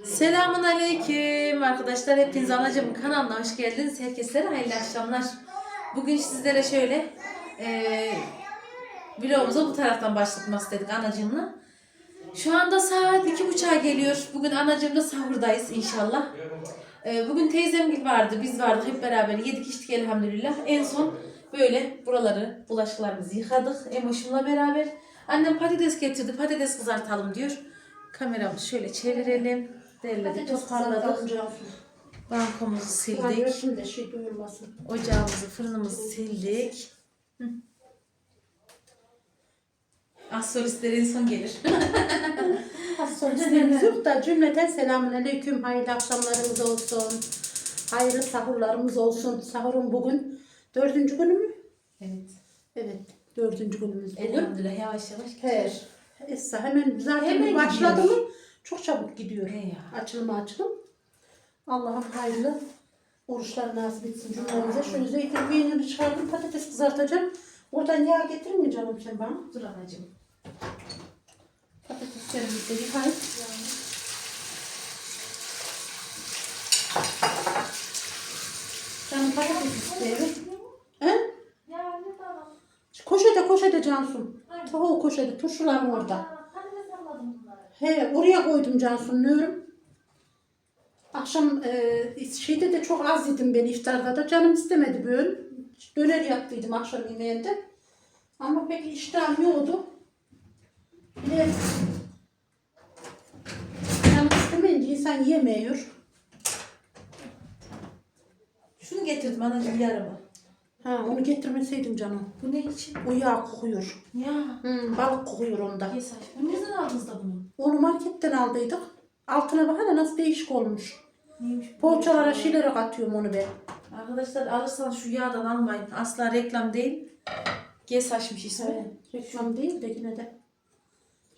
Selamun Aleyküm arkadaşlar. Hepiniz anacığım kanalına hoş geldiniz. Herkese hayırlı akşamlar. Bugün sizlere şöyle eee vlogumuza bu taraftan başlatmak istedik anacığımla. Şu anda saat iki buçuğa geliyor. Bugün anacığımla sahurdayız inşallah. Eee, bugün teyzem gibi vardı, biz vardık hep beraber yedik içtik elhamdülillah. En son böyle buraları, bulaşıklarımızı yıkadık Emoş'umla beraber. Annem patates getirdi, patates kızartalım diyor. Kameramızı şöyle çevirelim. Derledik, toparladık. Bankomuzu sildik. Şey duyulmasın. Ocağımızı, fırınımızı sildik. Hı. Az solistler en son gelir. Hastanelerimiz yok da cümleten selamun aleyküm. Hayırlı akşamlarımız olsun. Hayırlı sahurlarımız olsun. Sahurun bugün dördüncü günü mü? evet. Evet. Dördüncü günümüz bugün. Elhamdülillah yavaş yavaş He. Esra hemen zaten Hemen başladı gidiyor. Çok çabuk gidiyor. He ya. Açılım açılım. Allah'ım hayırlı oruçlar nasip etsin cümlemize. Şöyle zeytin peyniri çıkardım patates kızartacağım. Oradan yağ getirir mi canım sen bana? Dur anacığım. Patateslerimizi de yıkayıp Canım patates istiyorum. He? Koşede koşede Cansun. Tavuğu koşede turşularım orada. He oraya koydum Cansun nörum. Akşam e, şeyde de çok az yedim ben iftarda da canım istemedi böyle. Döner yaptıydım akşam yemeğinde. Ama pek iştahım yoktu. De canım istemeyince insan yemiyor. Şunu getirdim anacığım yarımı. Ha onu getirmeseydim canım. Bu ne için? O yağ kokuyor. Ya. Hmm, balık kokuyor onda. Yes aşkım. Bu Nereden aldınız da bunu? Onu marketten aldıydık. Altına bak hele nasıl değişik olmuş. Neymiş? bu? Poğaçalara şeylere katıyorum onu ben. Arkadaşlar alırsanız şu yağdan almayın. Asla reklam değil. Gesaşmış ismi. Evet, reklam değil de yine de.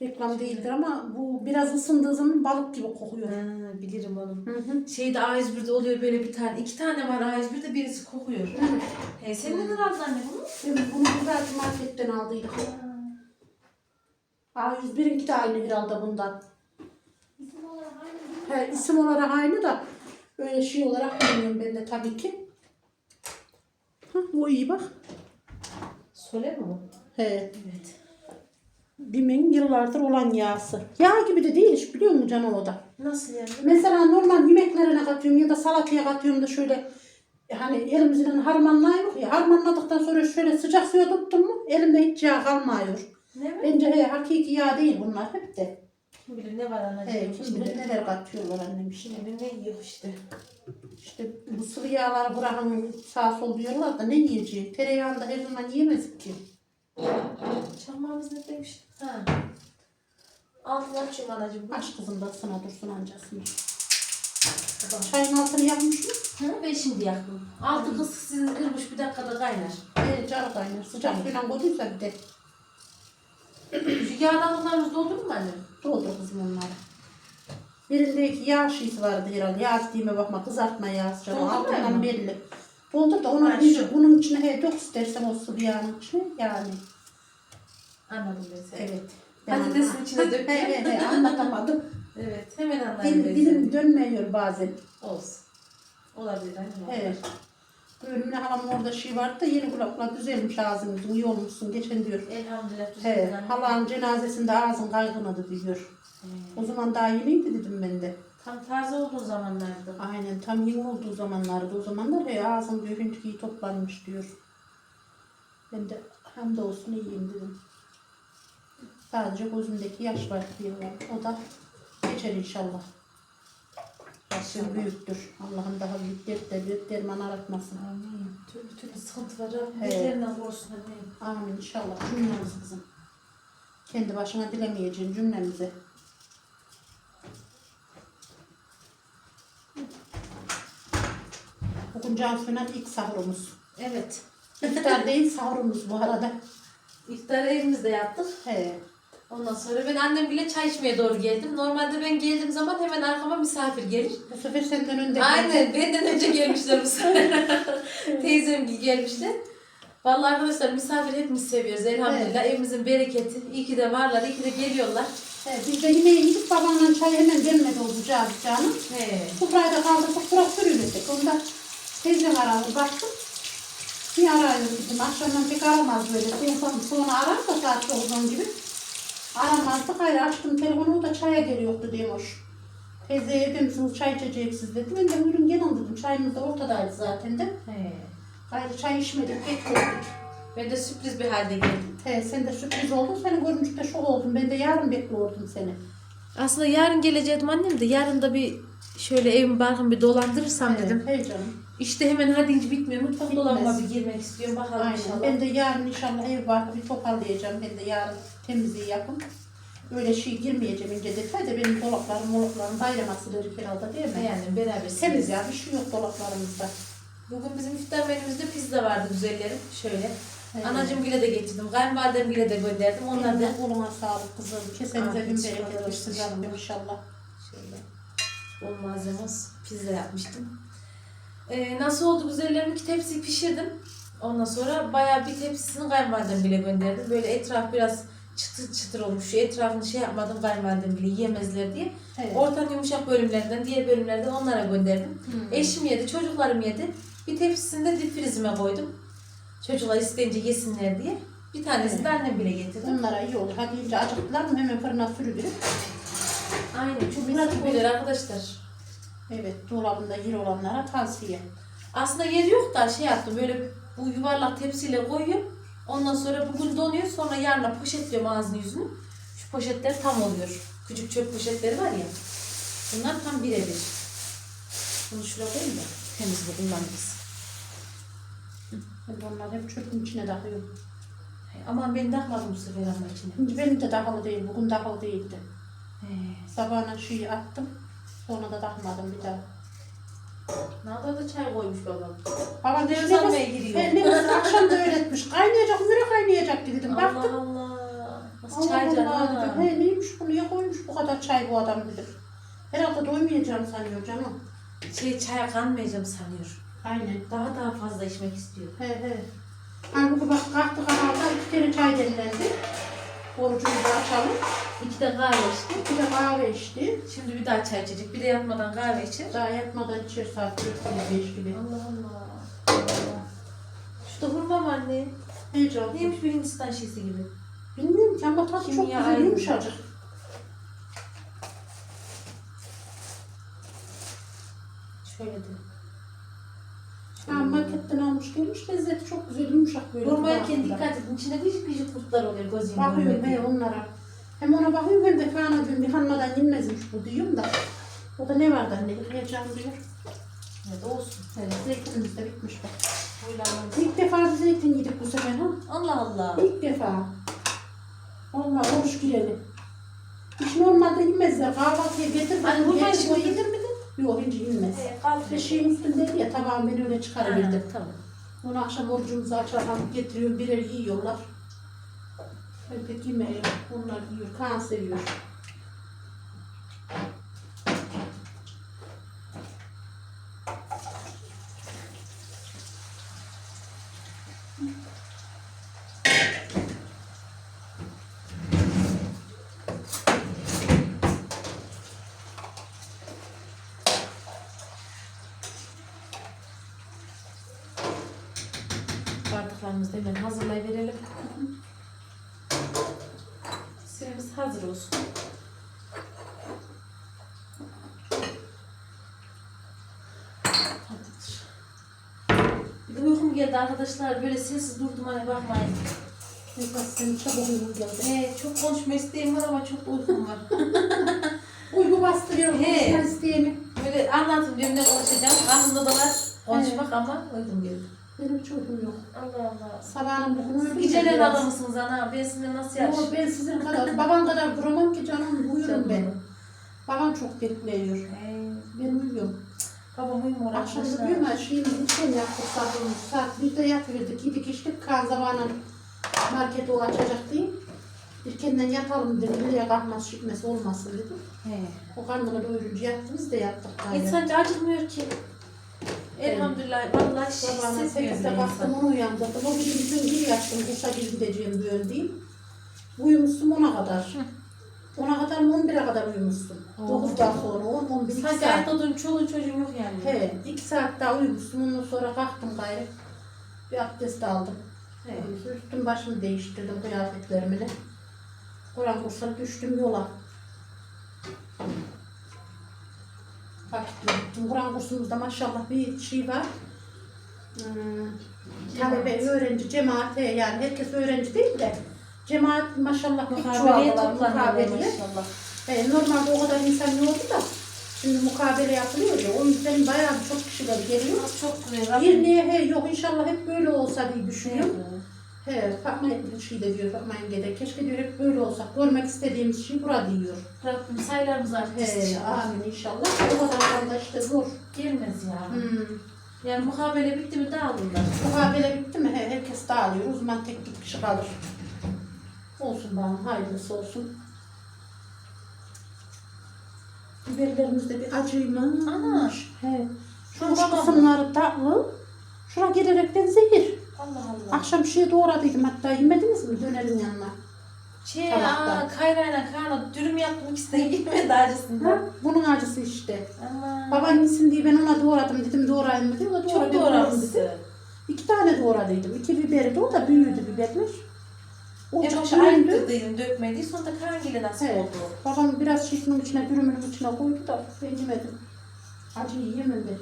Reklam değildir ama bu biraz ısındığı zaman balık gibi kokuyor. Ha, bilirim onu. Hı hı. Şeyde A101'de oluyor böyle bir tane. iki tane var A101'de birisi kokuyor. Evet. He, sen neden aldın anne bunu? Evet, bunu burada marketten aldıydık. A101'inki de aynı herhalde bundan. He, isim olarak aynı da öyle şey olarak bilmiyorum ben de tabii ki. Hı, o iyi bak. Sole mi bu? He, Evet. Bimin yıllardır olan yağsı. Yağ gibi de değil hiç biliyor musun canım o da? Nasıl yani? Mesela normal yemeklerine katıyorum ya da salataya katıyorum da şöyle hani elimizden harmanlayıyor ya harmanladıktan sonra şöyle sıcak suya tuttum mu elimde hiç yağ kalmıyor. Ne? Bence he, hakiki yağ değil bunlar hep de. Kim bilir ne var anacığım? He, kim bilir neler katıyorlar annem. Şimdi ne yiyor işte. İşte bu sıvı yağları bırakın sağ sol diyorlar da ne yiyeceğiz? Tereyağını da her zaman yiyemez ki. Çamağımız neredeymiş? Ha. Altını açıyorum anacığım. Aç kızım da sana dursun ancasını. Çayın altını yakmış mı? Hı, ben şimdi yaktım. Altı kız sizin kırmış bir dakikada kaynar. Evet canı kaynar. Sıcak suyla koyduysa bir de Şu yağdanlıklarımız doldu mu annem? doldur kızım onları. Birindeki yağ şişi vardı herhalde. Yağ dediğime bakma kızartma yağı mu Altından belli. Doldur da onun, Ha, şu. bunun içine he, dök istersen o sıvı yağın içine yani. Anladım ben seni. Evet. Patatesin içine dök. He he anlatamadım. Evet. Hemen anlayayım Dilim, ben dilim seni. dönmüyor bazen. Olsun. Olabilir annem. Evet. Bölümüne halamın orada şey vardı da yeni kulakla düzelmiş ağzınız. iyi olmuşsun geçen diyor. Elhamdülillah. He, düzeldi annem. halanın cenazesinde ağzın kaygınadı diyor. He. O zaman daha yeniydi dedim ben de. Tam taze olduğu zamanlardı. Aynen tam yeni olduğu zamanlarda o zamanlar he, ağzım diyor iyi toplanmış diyor. Ben de hamdolsun iyiyim dedim. Sadece gözümdeki yaş var diyorlar. O da geçer inşallah. Yaşım büyüktür. Allah'ım daha büyük dertleri derman aratmasın. Amin. Türlü türlü sıkıntı var. Rabbim He. beterinden korusun annem. Amin inşallah cümlemiz kızım. Kendi başına dilemeyeceğin cümlemize. Bugün Cansu'yla ilk sahurumuz. Evet. İftar değil sahurumuz bu arada. İftarı evimizde yaptık. He. Ondan sonra ben annem bile çay içmeye doğru geldim. Normalde ben geldiğim zaman hemen arkama misafir gelir. Bu sefer senden önde. Aynen benden önce gelmişler bu sefer. Teyzem gelmişler. Vallahi arkadaşlar misafir hepimiz seviyoruz elhamdülillah. Evimizin bereketi. İyi ki de varlar, iyi ki de geliyorlar. He, biz de yemeği yedik babamla çay hemen demledi oldu canım. He. Sofrayı da kaldırdık bırak sürüledik. Onda teyzem aradı baktım. Bir arıyor dedim. Akşamdan pek aramaz böyle. Sonra, sonra arar da saat 9'un gibi. Aramazdık. Hayır açtım telefonu o da çaya geliyordu diyormuş. Teyze evde misiniz çay içeceksiniz dedi. Ben de buyurun gelin dedim. Çayımız da ortadaydı zaten de. He. Gayrı çay içmedik, bekledik. Ben de sürpriz bir halde geldim. He, sen de sürpriz oldun. Seni görünce de şok oldum. Ben de yarın bekliyordum seni. Aslında yarın geleceğim annem de yarın da bir şöyle evimi barkımı bir dolandırırsam dedim. Hey canım. İşte hemen hadi ince bitmiyor. Mutfak Bitmez. dolabıma bir girmek istiyorum. Bakalım Aynen. inşallah. Ben de yarın inşallah ev barkı bir toparlayacağım. Ben de yarın temizliği yapın. Öyle şey girmeyeceğim ince detay da benim dolaplarım, molaplarım bayramasıdır herhalde değil mi? Yani beraber Temiz ya bir şey yok dolaplarımızda. Bugün bizim iftar menümüzde pizza vardı güzellerim. Şöyle. Evet. Anacığım bile de getirdim. Kayınvalidem bile de gönderdim. Onlar da koluma sağlık kızım. Kesenize bin olsun. bereket versin canım inşallah. şöyle bol malzemez pizza yapmıştım. Ee, nasıl oldu güzellerim? İki tepsi pişirdim. Ondan sonra bayağı bir tepsisini kayınvalidem bile gönderdim. Böyle etraf biraz çıtır çıtır olmuş. Şu etrafını şey yapmadım kayınvalidem bile yiyemezler diye. Evet. Ortanın yumuşak bölümlerinden, diğer bölümlerden onlara gönderdim. Hmm. Eşim yedi, çocuklarım yedi. Bir tepsisini de dip frizime koydum. Çocuklar isteyince yesinler diye. Bir tanesini de annem bile getirdi. Onlara iyi olur. Hadi ince acıktılar mı hemen fırına sürülür. Aynen. Çok bilir arkadaşlar. Evet dolabında yer olanlara tavsiye. Aslında yer yok da şey yaptım böyle bu yuvarlak tepsiyle koyuyorum. Ondan sonra bugün donuyor sonra yarına poşetliyorum ağzını yüzünü. Şu poşetler tam oluyor. Küçük çöp poşetleri var ya. Bunlar tam birebir. Bunu şuraya koyayım da temiz bu kullanırız. Ben onları hep çöpün içine takıyorum. Aman ben takmadım bu sefer ama içine. Benim de dakalı değil. Bugün dakalı değildi. He. Sabahına şeyi attım. Sonra da takmadım bir daha. Ne kadar da çay koymuş babam. Baba Nefes nefes, almaya giriyor. Ben nefes akşam da öğretmiş. Kaynayacak, müre kaynayacak dedim. Allah Baktım. Allah. Nasıl Allah çay canım Allah ha? dedim. He neymiş bunu ya koymuş bu kadar çay bu adam dedim. Herhalde doymayacağım sanıyor canım. Şey çaya kanmayacağım sanıyor. Aynen. Daha daha fazla içmek istiyor. He he. Halbuki bak kalktı kanalda iki tane çay demlendi. Orucumuzu açalım. İki de kahve içti. Bir de kahve içti. Şimdi bir daha çay içecek. Bir de yatmadan kahve içer. Daha yatmadan içer saat 4-5 gibi. Allah Allah. Allah. Şu da hurma mı anne? He canım. Neymiş bir Hindistan şişesi gibi. Bilmiyorum ki ama tadı çok güzel yumuşacık. Şöyle de. Ha, marketten almış gelmiş lezzeti çok güzel yumuşak böyle. Hurma yerken kıvamında. dikkat edin. İçinde gıcık gıcık kurtlar oluyor gözünün Bakıyorum he onlara. Hem ona bakıyorum hem de Kaan'a diyorum bir hanmadan yenmezmiş bu diyorum da. O da ne vardı anne yıkayacağım diyor. Evet olsun. Evet zeytinimiz de bitmiş bak. Huylanmamız. İlk defa bir zeytin yedik bu sefer ha. Allah Allah. İlk defa. Vallahi hoş girelim. Hiç normalde yemezler. Kahvaltıya getir. Hani hurma getir, yedir mi de? Yok hiç yenmez. Ee, kalk. Bir şeyin üstündeydi ya tabağım ben öyle çıkarıverdim. Ha, Tamam. Onu akşam orucumuzu açarken getiriyorum birer yiyorlar. Ben pek yemiyorum. Onlar yiyor. Kaan seviyor. Bardaklarımızı da hemen hazırlayıverelim. Süremiz hazır olsun. Bir de uykum geldi arkadaşlar. Böyle sessiz durdum hani bakmayın. Esas senin çabuk uygun geldi. Ee, çok konuşma isteğim var ama çok da uykum var. Uygu bastırıyor. He. Konuşma isteğini. Böyle anlatın diyorum ne konuşacağım. Aklımda da var konuşmak ama uykum geldi. Benim uygum yok. Allah Allah. Sabahın bugün biraz. adamısınız ana. Ben sizinle nasıl Yok yaşayayım? ben sizin kadar, baban kadar duramam ki canım. Uyurum ben. Babam çok bekliyor. Ee, Ben uyuyorum. babam uyumuyor Akşam arkadaşlar. uyuyorum ya şeyimizi içten yaptık sabırımız. Saat birde yatırdık, yedik içtik. Kaan zamanla marketi o açacak diye. İlkenden yatalım dedim. Buraya kalkmaz çıkması olmasın dedim. He. O karnını doyurunca yattınız da yattık. gayet. İnsan acıkmıyor ki. Elhamdülillah. Vallahi Sabahına sekizde bile baktım insan. onu uyandırdım. O gece bütün gir yattım. Kuşa gir gideceğim böyle değil. Uyumuşsun ona kadar. 10'a kadar mı 11'e kadar uyumuşsun. Oo. 9'dan sonra 10 11 2 Sanki saat. durun çoluğun çocuğun yok yani. He, 2 saat daha uyumuşsun. Ondan sonra kalktım gayrı. Bir abdest aldım. He. Üstüm başımı değiştirdim kıyafetlerimi de. Kur'an kursuna düştüm yola. Gittim. Kur'an kursumuzda maşallah bir şey var. Hmm, talebe, öğrenci, cemaate yani herkes öğrenci değil de cemaat maşallah bir Mukabeleye mukabeleye. maşallah. E, normalde o kadar insan yoktu da şimdi mukabele yapılıyor ya o yüzden bayağı bir çok kişiler geliyor. Çok güzel. Girmeye he yok inşallah hep böyle olsa diye düşünüyorum. He. He Fatma şey de diyor Fatma de keşke diyor hep böyle olsa görmek istediğimiz şey bura diyor. Rabbim sayılarımız arttırsın He inşallah. amin inşallah. O kadar da işte zor. Girmez ya. Hmm. Yani mukabele bitti mi dağılırlar. Mukabele bitti mi he, herkes dağılıyor. O zaman tek bir kişi kalır. Olsun bana hayırlısı olsun. Biberlerimiz de bir acıymış. Ana. He. Şu uç kısımları tatlı. Şura gelerekten zehir. Allah Allah. Akşam şey doğradıydım hatta yemediniz mi dönerin yanına? Şey, Tabakta. aa, kayrayla karnına dürüm yaptım ikisi de gitmedi acısından. Ha? Bunun acısı işte. Ama Baban yesin diye ben ona doğradım dedim doğrayayım mı diye. O da çok doğradı doğramışsın. dedi. İki tane doğradıydım. İki biberi de o da büyüdü biberler. O En çok başta büyüdü. ayıktırdıydım dökmedi. Sonra da karangile nasip Evet. oldu. Babam biraz şişinin içine, dürümünün içine koydu da ben yemedim. Acı yiyemem ben.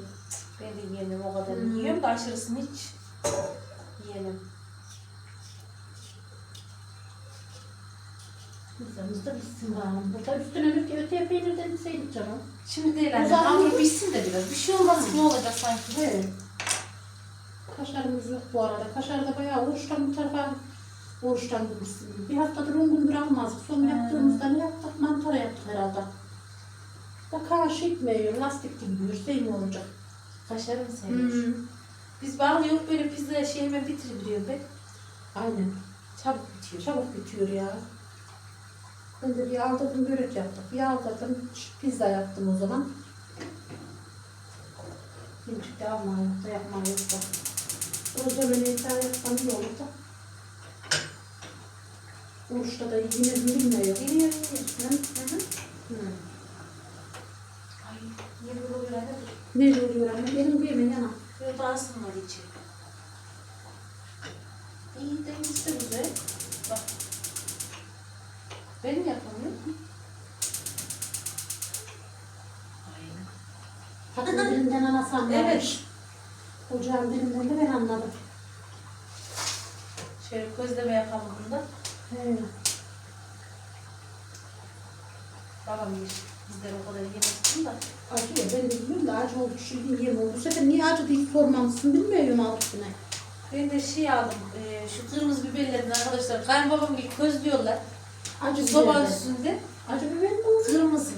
Ben de yiyemem o kadar. Yiyorum da aşırısını hiç yiyemem. Pizzamız da bitsin bakalım. Burada üstüne öte, öteye peynirden bilseydik canım. Şimdi değil anne. Uzak Hamur pişsin de biraz. Bir şey olmaz ne olacak sanki. Evet. Kaşarımız yok bu arada. Kaşar da bayağı oruçtan bu tarafa oruçtan bulmuşsun. Bir haftadır on gündür almazdık. Son yaptığımızda ne yaptık? Mantar yaptık herhalde. Da karşı itmiyor. Lastik gibi diyor. Şey mi olacak? Kaşarım seviyor. Hmm. Biz bağlı yok böyle pizza şey hemen bitiriliyor be. Aynen. Çabuk bitiyor. Çabuk bitiyor ya. Ben de bir aldırdım börek yaptık. Bir aldırdım pizza yaptım o zaman. Şimdi de alma yok da yapma yok da. O zaman daha yapsam iyi olur da. Oruçta da yine bilmiyor. Geliyor geliyor. Hı? Hı hı. Ay böyle oluyor anne? Ne oluyor anne? Benim bir yemeğim yana. Böyle dağılsın var içi. İyi de güzel. Bak. Benim yapamıyorum. Aynen. Hatta birinden anası anlamış. Evet. Ocağın birinden de ben anladım. Şöyle közleme yapalım bunda. He. Babam yer. Bizler o kadar yemezsin da. Acıyor. Ben de biliyorum da acı oldu. Şimdi yiyeyim oldu. Sefer niye acı diye sormamışsın bilmiyorum altına. Ben de şey aldım. E, şu kırmızı biberlerden arkadaşlar. Kayınbabam gibi közlüyorlar. Acı Soba biberden. üstünde. Acı biber mi oldu? Kırmızı.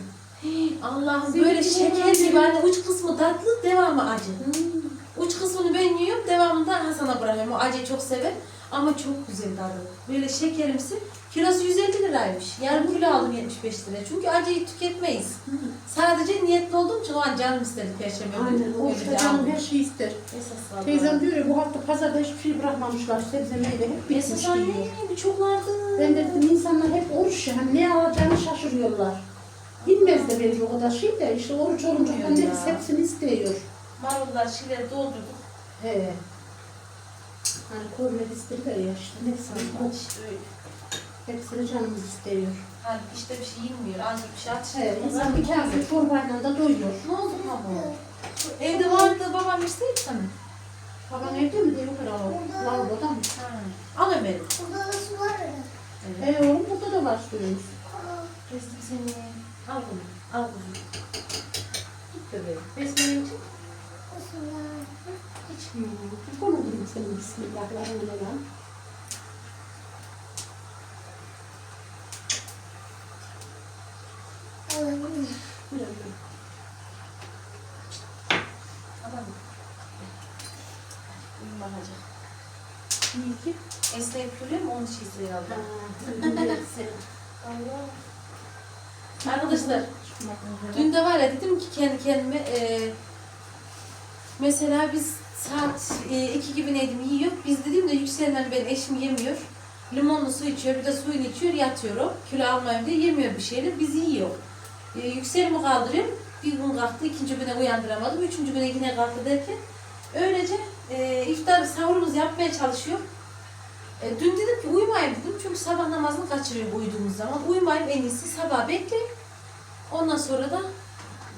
Hii, Allah'ım böyle şeker gibi. bir- Hani uç kısmı tatlı, devamı acı. Hmm. Uç kısmını ben yiyorum, devamında Hasan'a bırakıyorum. O acıyı çok sever. Ama çok güzel tadı. Böyle şekerimsi. Kilosu 150 liraymış. Yarım kilo aldım 75 liraya. Çünkü acıyı tüketmeyiz. Sadece niyetli olduğum için o an canım istedi perşembe günü. Aynen. O Öyle işte canım her şeyi ister. Esas vallahi. Teyzem diyor ya bu hafta pazarda hiçbir şey bırakmamışlar. Sebze meyve hep bitmiş Esas diyor. anne bu çok vardı. Ben de dedim insanlar hep oruç ya. Hani ne alacağını şaşırıyorlar. Bilmez de belki o kadar şey de işte oruç olunca Bilmiyor herkes ya. hepsini istiyor. Marullar şeyleri doldurduk. He. Hani görmek isterler ya işte. Hepsini, İşte öyle. Hepsini canımız istiyor. Hani işte bir şey yemiyor. Azıcık bir şey atıştırdı. He, insan bir kase çorbayla da doyuyor. Ne oldu hamur? Evde vardı babam isteyip sana. Baban evde mi diye yukarı alalım. Lavaboda mı? Ha. Al Ömer'i. Evet. He oğlum burada da var suyumuz. Kestim seni. Al bunu. Al bunu. Git bebeğim. Besmele için. Hiç mi? Konu gibi senin bismillahirrahmanirrahim. Buyurun. Alalım. Uyum bakacak. İyi ki. Esneyip duruyor mu? Onun şeysi Ha, herhalde. değilsin. Arkadaşlar dün de var ya dedim ki kendi kendime e, mesela biz saat e, iki gibi neydim yiyor. Biz dedim de yükselen ben eşim yemiyor. Limonlu su içiyor, bir de suyunu içiyor, yatıyor o. Kilo almayayım diye yemiyor bir şeyler, biz yiyor. E, yükselimi kaldırıyorum. Bir gün kalktı, ikinci güne uyandıramadım. Üçüncü güne yine kalktı derken öylece e, iftar sahurumuzu yapmaya çalışıyor. E, dün dedim ki uyumayayım dedim çünkü sabah namazını kaçırıyor uyuduğumuz zaman. Uyumayayım en iyisi sabah bekleyin. Ondan sonra da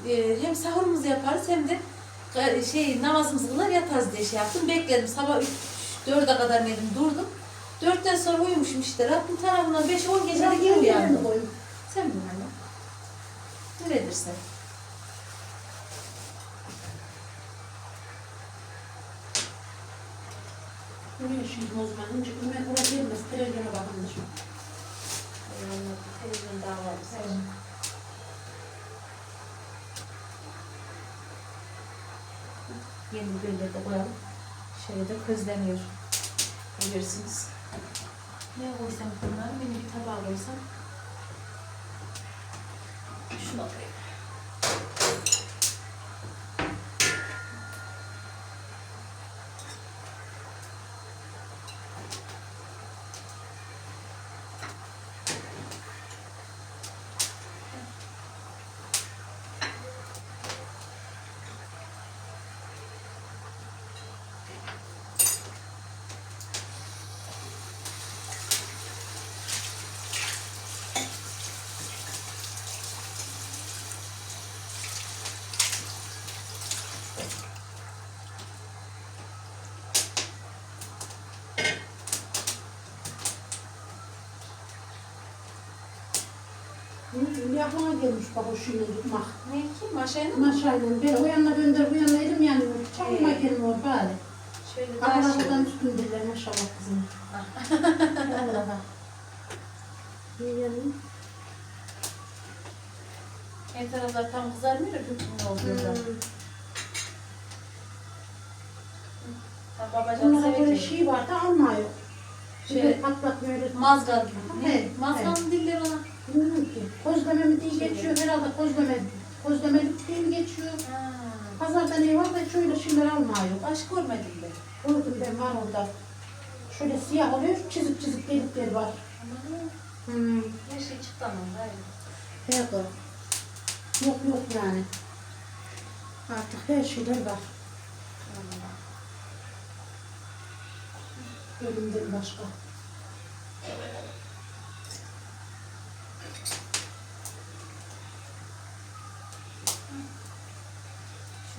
e, hem sahurumuzu yaparız hem de e, şey namazımızı kılar yatarız diye şey yaptım. Bekledim sabah 4'e kadar dedim durdum. Dörtten sonra uyumuşum işte. Rabbim tarafından 5-10 gecede geri uyandım. Sen bil anne. Neredirsen. Buraya şimdi o zaman. Önce Ömer buraya gelmez. Televizyona bakın şimdi. Televizyon daha var. Yeni biberleri de koyalım. Şöyle de közleniyor. Görüyorsunuz. Ne koysam bunları? Benim bir tabağa koysam. Şuna koyayım. Hı, Bir aklıma gelmiş bak o şunu tutmak. Ne ki? Maşayla mı? Maşayla ben o yanına gönder bu yanına elim yanıyor. Çabuk Ee. gelmiyor bari. Şöyle daha şey. Allah'tan üstündeler maşallah kızım. Allah'a. Yiyelim. En taraflar tam kızarmıyor da bütün olduğunda. Hmm. Ha, Babacan Bunlara böyle sevecek. şey var da almıyor. Şey- pat pat böyle. Mazgal. Ne? Evet, Mazgalın dilleri ona. Bilmiyorum ki. Kozleme mi diye geçiyor herhalde kozleme. Kozlemelik diye mi geçiyor? Ha. Pazarda ne var da şöyle şeyler almıyor. Baş görmedim ben. Gördüm ben var orada. Şöyle siyah oluyor, çizip çizip delikleri var. Ama Hmm. her şey çıktı ama. Hayır. Evet o. Yok yok yani. Artık her şeyler var. Ölümden başka.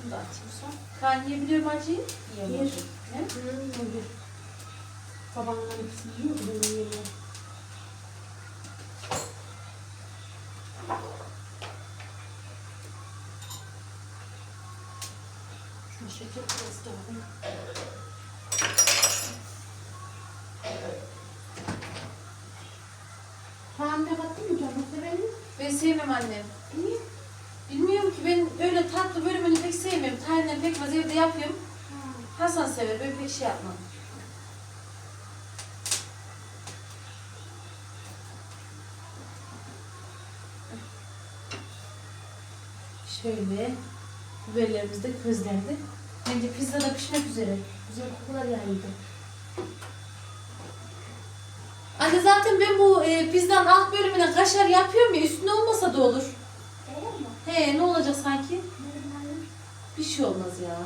Şunu da atayım son. Kan yiyebiliyor mu acıyı? Yiyemiyor. Yer. Ne? Hmm, olur. Babamla ikisi yiyor, benim yemiyorum. Şuna şeker biraz daha mı canım sevelim? Ben sevmem annem. Niye? Bilmiyorum ki ben öyle tatlı bölümünü pek Tahinle pekmez evde yapıyorum. Hasan sever. Ben pek şey yapmam. Şöyle biberlerimiz de közlendi. Bence pizza da pişmek üzere. Güzel kokular yayıldı. Anne zaten ben bu e, pizzanın alt bölümüne kaşar yapıyorum ya üstüne olmasa da olur. He ne olacak sanki? Bir şey olmaz ya.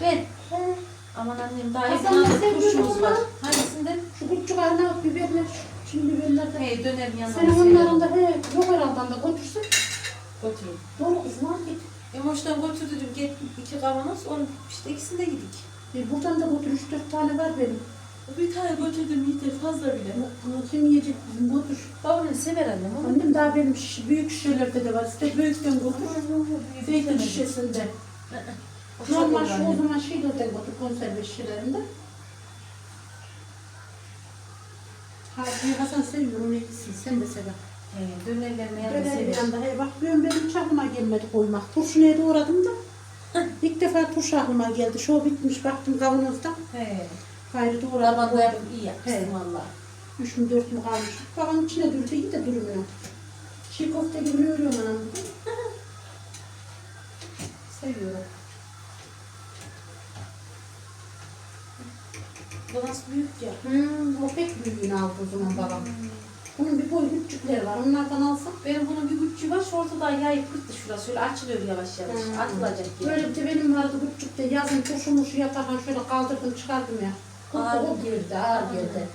Ben. Aman annem daha Hasan, yakında ne seviyorsun turşumuz var. onu? Hangisinden? Şu küçük Arnavut biberler, şimdi biberler de. He dönerim yanına. Senin onların da he, yok herhalde da götürsün. Götürün. Doğru kızım al git. Emoş'tan götürdüm get iki kavanoz. Onun işte ikisini de yedik. E, buradan da götür, üç dört tane var benim. Bir tane götürdüm yeter fazla bile. Kim yiyecek bizim götür. Babamın sever annem onu. Annem daha benim şiş, büyük şişelerde de var. İşte büyükten götür. Zeytin şişesinde. Normal şu o zaman şeylerden götür, konserve şişelerinde. Ha, bir Hasan seviyor, onu eksin. Sen de sever. He dönerlerine yanında sever. anda he bak ben benim hiç aklıma gelmedi koymak. Turşu neye doğradım da. İlk defa turşu aklıma geldi. Şu bitmiş baktım kavanozda. He. Gayrı doğradım. Lavanda koydum. yapıp iyi yapmışsın valla. Üç mü dört mü kalmış. Babamın içine durdu iyi de durmuyor. Çiğ köfte gibi örüyorum anam. Seviyorum. Burası büyük ya. Hmm, o pek büyüğünü aldı o zaman babam. Bunun bir boy küçükleri var. Onlardan alsak. Benim bunun bir küçüğü var. Ortadan yayıp kırttı şurası. Şöyle açılıyor yavaş yavaş. Hmm. Atılacak yani. Böyle bir de benim vardı küçükte yazın turşu murşu yaparken şöyle kaldırdım çıkardım ya. Ağır girdi, ağır girdi.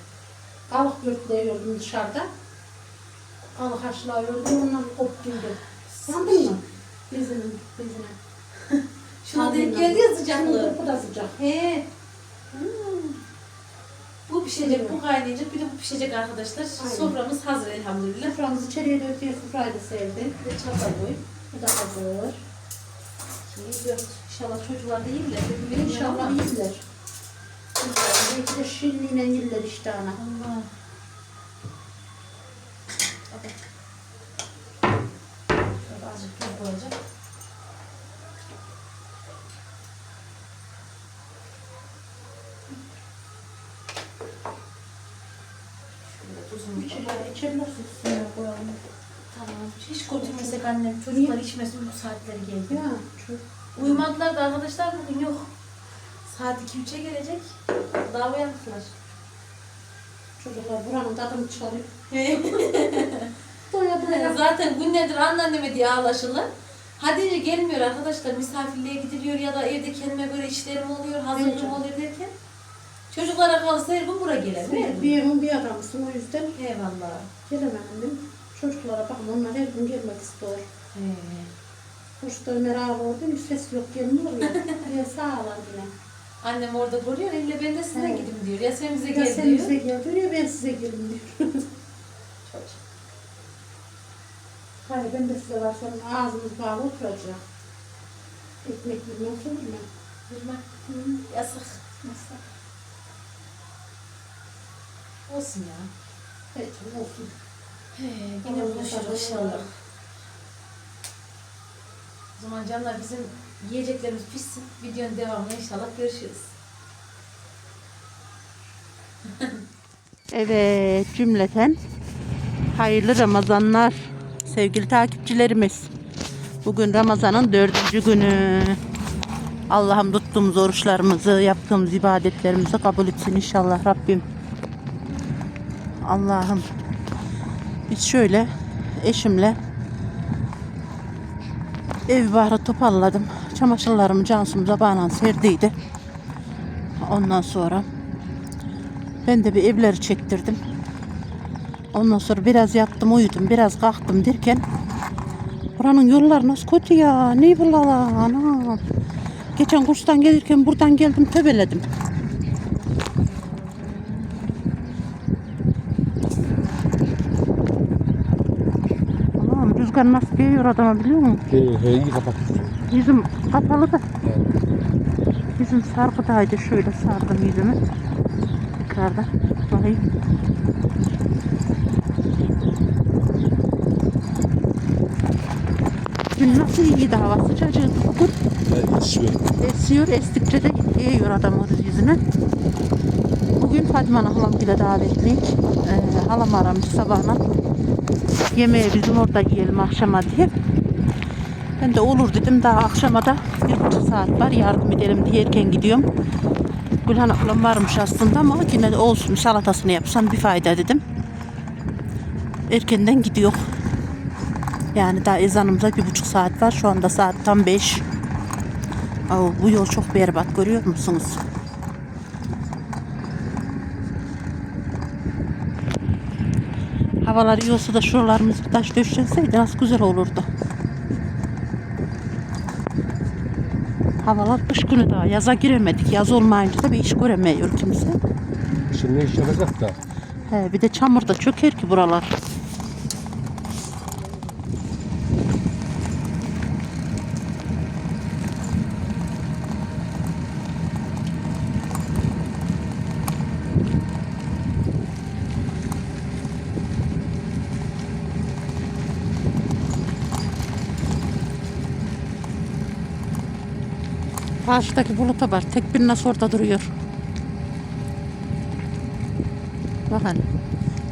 Kalık gürtleyiyordum dışarıda. Kalık haşlayıyordum, ondan koptuydu. Sandın mı? Bezinin, bezine. Şuna denk geldi ya sıcaklığı. Bu da sıcak. He. Hmm. Bu pişecek, bu kaynayacak, bir de bu pişecek arkadaşlar. Aynen. Soframız hazır elhamdülillah. Soframızı içeriye öteye sofrayı da sevdi. Bir de çatal koy. Bu da hazır. İki, dört. İnşallah çocuklar da yiyirler. İnşallah iyiler. Belki de şirinliğine yiller işte ana. Allah. Azıcık tuz koyacak. Şöyle tuzunu koy. İçerler, süsüne koyalım. Tamam. Hiç götürmesek annem. Çocuklar içmesin bu saatleri geldi. Ya, çok Uyumadılar da arkadaşlar bugün yok. Saat 2-3'e gelecek. Daha uyandılar. çocuklar buranın tadını çıkarıyor. Doya doya. Zaten günlerdir anneanneme diye ağlaşırlar. Hadi gelmiyor arkadaşlar misafirliğe gidiliyor ya da evde kendime göre işlerim oluyor, hazırlığım oluyor derken. Çocuklara kalırsa her gün Sen mi? bir evin bir adamısın o yüzden Eyvallah. gelemedim. Çocuklara bakın onlar her gün gelmek istiyor. He. Hoş da Ömer ağa oldu, ses yok gelmiyor ya. Diye sağ olun yine. Annem orada görüyor, elle ben de size Evet. gidin diyor. Ya sen bize Ya gel sen diyor. bize gel diyor ya ben size gelin diyor. Çocuk. Hayır ben de size varsam ağzımız bağlı oturacak. Ekmek bilmem sorma. Bilmem. Hı. Yasak. Nasıl? Olsun ya. Peki olsun. He, yine Allah'ım buluşuruz inşallah. ver. O zaman canlar bizim yiyeceklerimiz pişsin. Videonun devamını inşallah görüşürüz. Evet cümleten hayırlı Ramazanlar sevgili takipçilerimiz. Bugün Ramazan'ın dördüncü günü. Allah'ım tuttuğumuz oruçlarımızı, yaptığımız ibadetlerimizi kabul etsin inşallah Rabbim. Allah'ım biz şöyle eşimle ev baharı toparladım. Çamaşırlarımı Cansu'm zabağına serdiydi. Ondan sonra ben de bir evleri çektirdim. Ondan sonra biraz yattım uyudum biraz kalktım derken buranın yolları nasıl kötü ya ne bulala anam. Geçen kurstan gelirken buradan geldim töbeledim. Anam rüzgar nasıl geliyor adama biliyor musun? He, he, iyi kapat. Yüzüm kapalı da. Yüzüm sargıdaydı. Şöyle sardım yüzümü. Tekrardan. Bakayım. Dün nasıl iyiydi hava sıcacık. Ben içiyorum. Esiyor. Estikçe de yiyor adamın yüzüne. Bugün Fatma halam bile davetliyik. Ee, halam aramış sabahına. Yemeği bizim orada yiyelim akşama diye. Ben de olur dedim daha akşama da bir buçuk saat var yardım edelim diye gidiyorum. Gülhan ablam varmış aslında ama yine de olsun salatasını yapsam bir fayda dedim. Erkenden gidiyor. Yani daha ezanımıza bir buçuk saat var. Şu anda saat tam beş. Oo, bu yol çok berbat görüyor musunuz? Havalar iyi olsa da şuralarımız bir taş döşenseydi nasıl güzel olurdu. Havalar kış günü daha yaza giremedik. Yaz olmayınca da bir iş göremiyor kimse. Şimdi iş yapacak da? He, bir de çamur da çöker ki buralar. Karşıdaki buluta var. Tek bir nasıl orada duruyor. Bakın.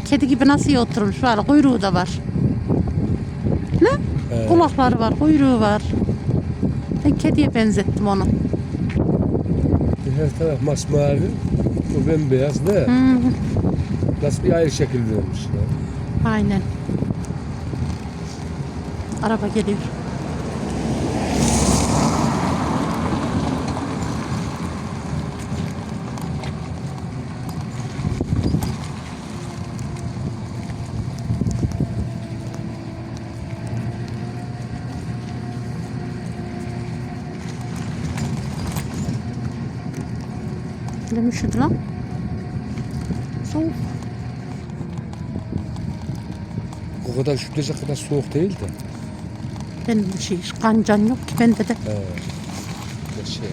Kedi gibi nasıl iyi oturmuş var. Kuyruğu da var. Ne? He. Kulakları var, kuyruğu var. Ben kediye benzettim onu. Her taraf masmavi. O bembeyaz? Hmm, Nasıl bir ayrı şekil vermişler. aynen. Araba geliyor. Ne üşüdü lan? Soğuk. O kadar üşütecek kadar soğuk değil de. Benim bir şey kancan yok ki bende de. He. Bir şey